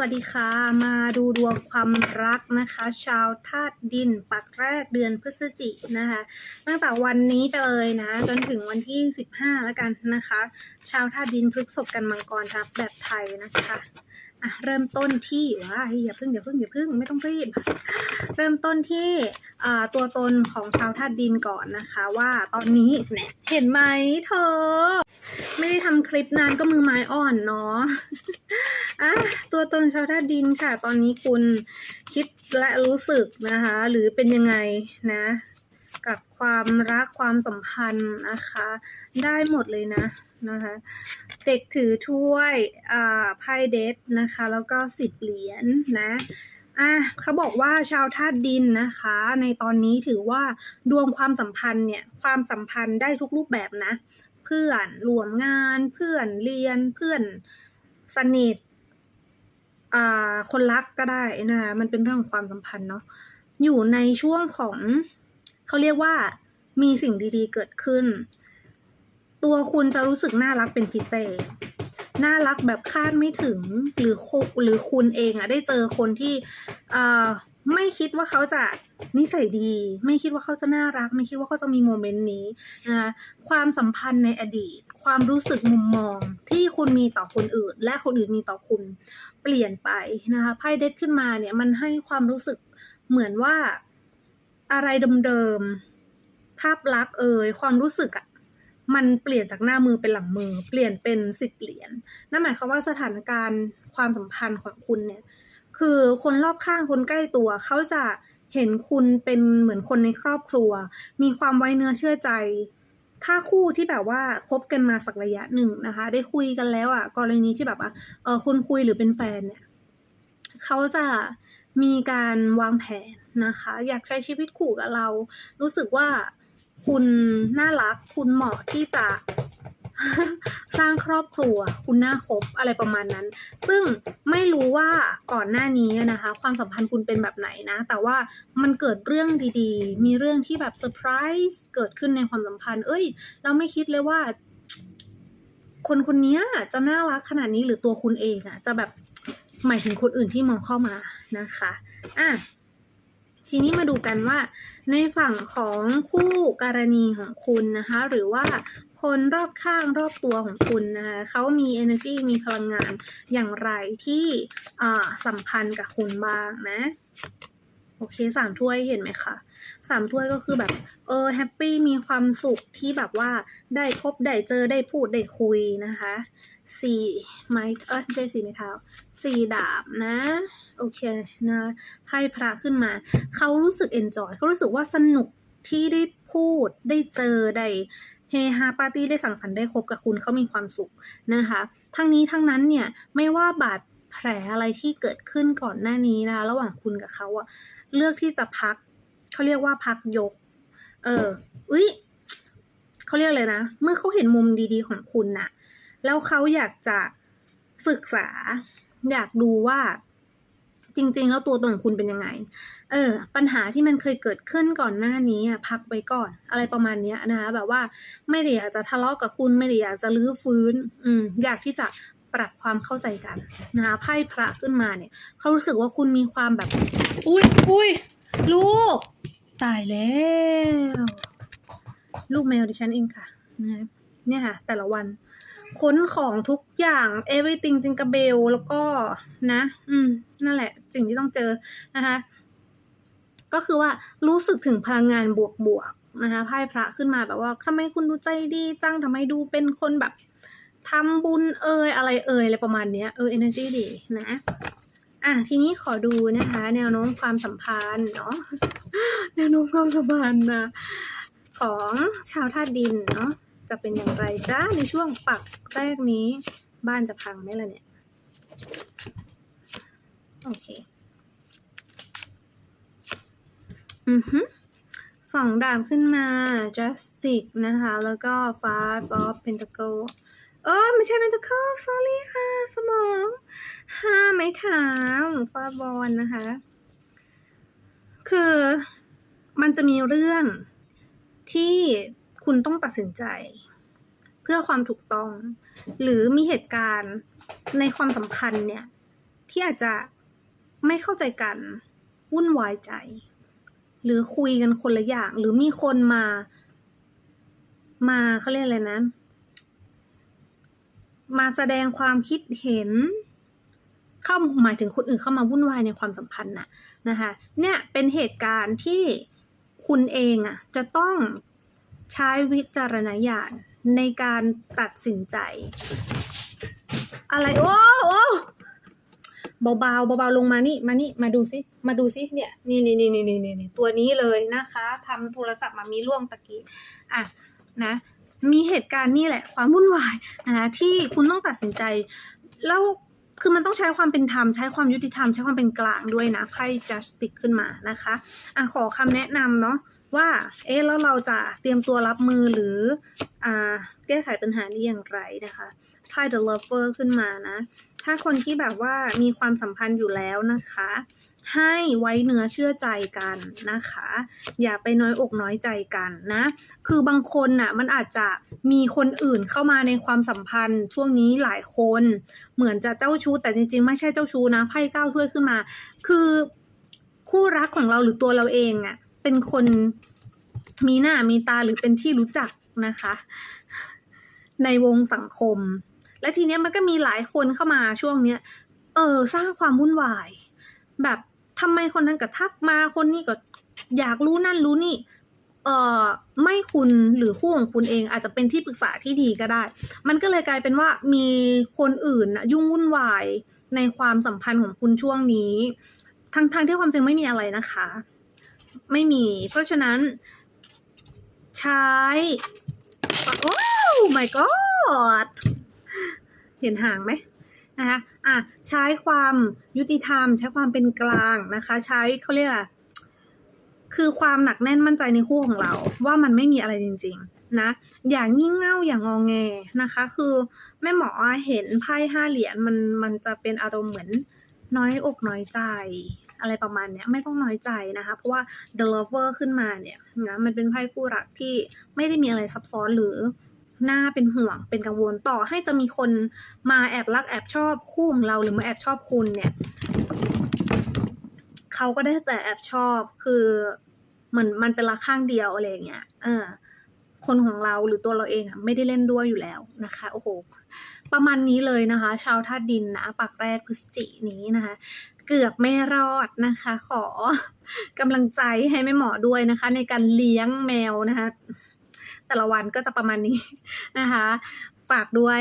วัสดีค่ะ มาดูดวงความรักนะคะ ชาวธาตุดิน ปักแรกเดือนพฤศจิกนะคะ ตั้งแต่วันนี้ไปเลยนะ จนถึงวันที่ 15 แล้วกันนะคะ ชาวธาตุดินพฤกษบกันมังกรครับแบบไทยนะคะอะเริ่มต้นที่ว้ายอย่าพึ่งอย่าพึ่งอย่าพึ่งไม่ต้องรีบ เริ่มต้นที่อ่าตัวตนของชาวธาตุดินก่อนนะคะ ว่าตอนนี้เนี่ยเห็นไหมเธอ ไม่ได้ทำคลิปนานก็มือไม้อ่อนเนาะ อะตัวตนชาวธาตุดินค่ะ ตอนนี้คุณคิดและรู้สึกนะคะ หรือเป็นยังไงนะ กับความรักความสัมพันธ์นะคะ ได้หมดเลยนะนะคะ เด็กถือถ้วยอ่าไพ่เดทนะคะ แล้วก็สิบเหรียญนะอะเขาบอกว่าชาวธาตุดินนะคะ ในตอนนี้ถือว่าดวงความสัมพันธ์เนี่ยความสัมพันธ์ได้ทุกรูปแบบนะ เพื่อนรวมงาน เพื่อนเรียนเพื่อนสนิท อ่าคนรักก็ได้นะคะมันเป็นเรื่องของความสัมพันธ์เนาะอยู่ในช่วงของเขาเรียกว่ามีสิ่งดีๆเกิดขึ้น ตัวคุณจะรู้สึกน่ารักเป็นพิเศษน่ารักแบบคาดไม่ถึงหรือคุหรือคุณเองอะได้เจอคนที่อ่าไม่คิดว่าเขาจะนิสัยดี ไม่คิดว่าเขาจะน่ารัก ไม่คิดว่าเขาจะมีโมเมนต์นี้นะความสัมพันธ์ในอดีต ความรู้สึกมุมมองที่คุณมีต่อคนอื่น และคนอื่นมีต่อคุณ เปลี่ยนไปนะคะไพ่เด็ดขึ้นมาเนี่ยมันให้ความรู้สึกเหมือนว่าอะไรเดิมๆภาพลักษณ์เอ่ยความรู้สึกอะมันเปลี่ยนจากหน้ามือเป็นหลังมือ เปลี่ยนเป็นสิบเหรียญนั่นหมายความว่าสถานการณ์ความสัมพันธ์ของคุณเนี่ย คือคนรอบข้างคนใกล้ตัวเขาจะเห็นคุณเป็นเหมือนคนในครอบครัว มีความไว้เนื้อเชื่อใจ ถ้าคู่ที่แบบว่าคบกันมาสักระยะหนึ่งนะคะ ได้คุยกันแล้วอะ กรณีที่แบบว่าเออคุณคุยหรือเป็นแฟนเนี่ยเขาจะมีการวางแผนนะคะ อยากใช้ชีวิตคู่กับเรา รู้สึกว่าคุณน่ารัก คุณเหมาะที่จะ สร้างครอบครัว คุณน่าคบอะไรประมาณนั้น ซึ่งไม่รู้ว่าก่อนหน้านี้นะคะ ความสัมพันธ์คุณเป็นแบบไหนนะ แต่ว่ามันเกิดเรื่องดีๆ มีเรื่องที่แบบเซอร์ไพรส์เกิดขึ้นในความสัมพันธ์ เอ้ย เราไม่คิดเลยว่า คนคนนี้จะน่ารักขนาดนี้หรือตัวคุณเองอะจะแบบหมายถึงคนอื่นที่มองเข้ามานะคะอะทีนี้มาดูกันว่าในฝั่งของคู่กรณีของคุณนะคะ หรือว่า คนรอบข้างรอบตัวของคุณนะคะเขามี energy มีพลังงานอย่างไรที่สัมพันธ์กับคุณบ้างนะโอเคสามถ้วยเห็นไหมคะสามถ้วยก็คือแบบ เออแฮปปี้มีความสุขที่แบบว่าได้พบได้เจอได้พูดได้คุยนะคะสี่ไม้เออไม่ใช่สี่ไม้เท้าสี่ดาบนะ โอเคนะไพ่พระขึ้นมา เขารู้สึกเอนจอยเขารู้สึกว่าสนุก ที่ได้พูดได้เจอได้เฮฮาปาร์ตี้ได้สังสรรค์ได้คบกับคุณเขามีความสุขนะคะ ทั้งนี้ทั้งนั้นเนี่ยไม่ว่าบาดแผลอะไรที่เกิดขึ้นก่อนหน้านี้นะคะระหว่างคุณกับเขาอะเลือกที่จะพักเขาเรียกว่าพักยก เอออุ้ยเขาเรียกเลยนะ เมื่อเขาเห็นมุมดีๆของคุณน่ะ แล้วเขาอยากจะศึกษา อยากดูว่า จริง ๆ แล้วตัวตนของคุณเป็นยังไง เออ ปัญหาที่มันเคยเกิดขึ้นก่อนหน้านี้พักไว้ก่อน อะไรประมาณเนี้ยนะคะแบบว่าไม่ได้อยากจะทะเลาะกับคุณไม่ได้อยากจะลื้อฟื้น อืมอยากที่จะปรับความเข้าใจกันนะคะไพ่พระขึ้นมาเนี่ยเขารู้สึกว่าคุณมีความแบบ อุ้ยอุ้ยลูก ตายแล้ว ลูกแมวดิฉันเองค่ะนะ เนี่ยค่ะ แต่ละวัน ค้นของทุกอย่าง everything จิงกระเบล แล้วก็นะ อืม นั่นแหละ สิ่งที่ต้องเจอนะคะ ก็คือว่ารู้สึกถึงพลังงานบวกๆนะคะไพ่พระขึ้นมาแบบว่าทำไมคุณดูใจดีจังทำไมดูเป็นคนแบบทำบุญเอ่ยอะไรเอ่ยอะไรประมาณเนี้ยเออ energy ดีนะอะทีนี้ขอดูนะคะ แนวโน้มความสัมพันธ์เนาะแนวโน้มความสัมพันธ์นะของชาวธาตุดินเนาะ จะเป็นอย่างไรจ้าในช่วงปักแรกนี้ บ้านจะพังไหมล่ะเนี่ย โอเค อือฮึสองดาบขึ้นมา justic นะคะ แล้วก็ five of pentacle เออไม่ใช่ pentacle sorry ค่ะ สมองห้าไม้เท้าฟาบอลนะคะ คือมันจะมีเรื่องที่ คุณต้องตัดสินใจ เพื่อความถูกต้อง หรือมีเหตุการณ์ในความสัมพันธ์เนี่ย ที่อาจจะไม่เข้าใจกัน วุ่นวายใจ หรือคุยกันคนละอย่าง หรือมีคนมา มาเขาเรียกอะไรนะ มาแสดงความคิดเห็นเข้าหมายถึงคนอื่นเข้ามาวุ่นวายในความสัมพันธ์น่ะนะคะ เนี่ยเป็นเหตุการณ์ที่คุณเองอะจะต้อง ใช้วิจารณญาณในการตัดสินใจ อะไร โอ้โอ้เบาๆเบาๆลงมานี่ มานี่มาดูซิมาดูซิเนี่ย นี่นี่นี่นี่นี่นี่ตัวนี้เลยนะคะทำโทรศัพท์มามีร่วงตะกี้อะนะ มีเหตุการณ์นี่แหละ ความวุ่นวายนะคะที่คุณต้องตัดสินใจแล้ว คือมันต้องใช้ความเป็นธรรมใช้ความยุติธรรมใช้ความเป็นกลางด้วยนะไพ่ justice ขึ้นมานะคะอะขอคำแนะนำเนาะว่า เอ๊ะแล้วเราจะเตรียมตัวรับมือหรืออ่าแก้ไขปัญหานี้อย่างไรนะคะไพ่ the lover ขึ้นมานะ ถ้าคนที่แบบว่ามีความสัมพันธ์อยู่แล้วนะคะ ให้ไว้เนื้อเชื่อใจกันนะคะ อย่าไปน้อยอกน้อยใจกันนะ คือบางคนน่ะมันอาจจะมีคนอื่นเข้ามาในความสัมพันธ์ ช่วงนี้หลายคนเหมือนจะเจ้าชู้แต่จริง ๆ ไม่ใช่เจ้าชู้นะไพ่ก้าถ้วยขึ้นมา คือคู่รักของเราหรือตัวเราเองอะ่ะเป็นคนมีหน้ามีตาหรือเป็นที่รู้จักนะคะ ในวงสังคม และทีเนี้ยมันก็มีหลายคนเข้ามาช่วงเนี้ย เออ สร้างความวุ่นวาย แบบ ทำไมคนนั้นก็ทักมาคนนี้ก็อยากรู้นั่นรู้นี่เอ่อไม่คุณหรือคู่ของคุณเองอาจจะเป็นที่ปรึกษาที่ดีก็ได้ มันก็เลยกลายเป็นว่ามีคนอื่นยุ่งวุ่นวายในความสัมพันธ์ของคุณช่วงนี้ทั้งทงที่ความจริงไม่มีอะไรนะคะ ไม่มี เพราะฉะนั้น ใช้โอ้ my god เห็นหางไหม นะคะอะใช้ความยุติธรรม ใช้ความเป็นกลางนะคะ ใช้เขาเรียกอะไรคือความหนักแน่นมั่นใจในคู่ของเรา ว่ามันไม่มีอะไรจริง ๆ นะ อย่างงี่เง่าอย่างงองแงนะคะ คือแม่หมอเห็นไพ่ห้าเหรียญมันมันจะเป็นอารมณ์เหมือนน้อยอกน้อยใจ อะไรประมาณเนี้ยไม่ต้องน้อยใจนะคะ เพราะว่า the lover ขึ้นมาเนี่ยนะมันเป็นไพ่คู่รักที่ไม่ได้มีอะไรซับซ้อนหรือ น่าเป็นห่วงเป็นกังวลต่อให้จะมีคนมาแอบรักแอบชอบคู่ของเราหรือมาแอบชอบคุณเนี่ยเขาก็ได้แต่แอบชอบคือเหมือนมันเป็นรักข้างเดียวอะไรเงี้ยเออคนของเราหรือตัวเราเองอะไม่ได้เล่นด้วยอยู่แล้วนะคะโอ้โหประมาณนี้เลยนะคะ ชาวธาตุดินนะปักแรกพฤศจินี้นะคะ เกือบไม่รอดนะคะ ขอกำลังใจให้แม่หมอด้วยนะคะ ในการเลี้ยงแมวนะคะ แต่ละวันก็จะประมาณนี้นะคะ ฝากด้วย